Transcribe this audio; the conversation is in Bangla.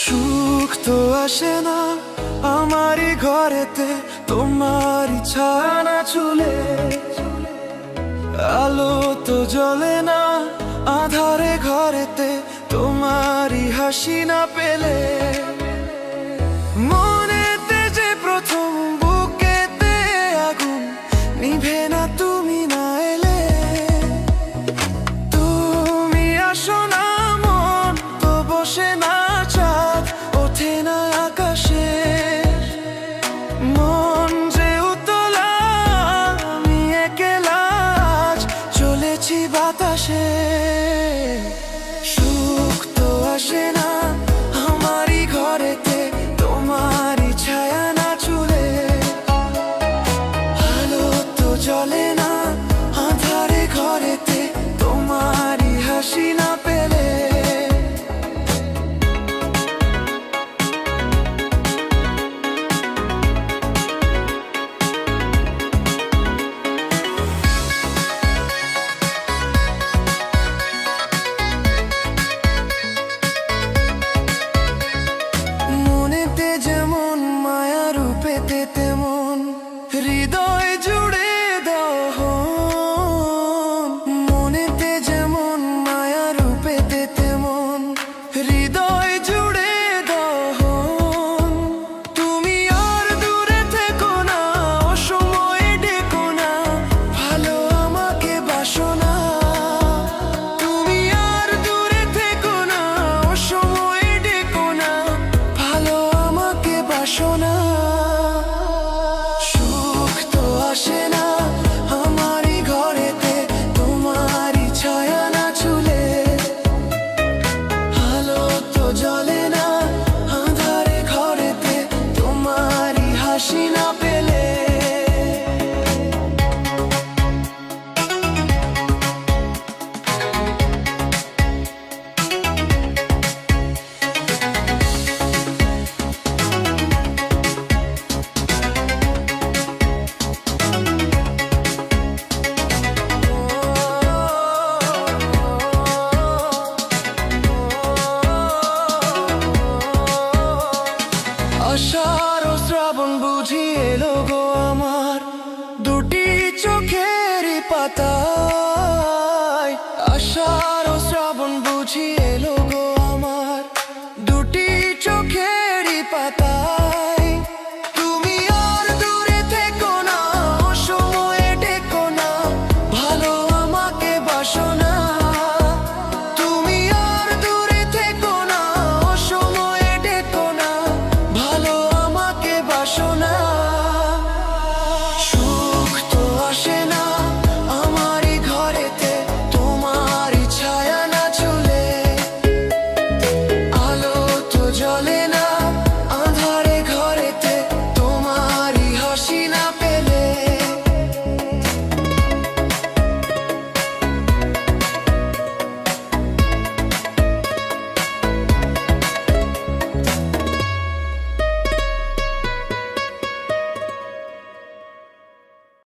সুখ তো আসে না আমারই ঘরেতে, তোমার ছানা চুলে। আলো তো জ্বলে না আধারে ঘরেতে, তোমারই হাসি না পেলে। তেমন মায়া রূপে তেমন বুঝি এলো গো আমার দুটি চোখের পাতায়। আশার শ্রাবণ বুঝিয়ে এলো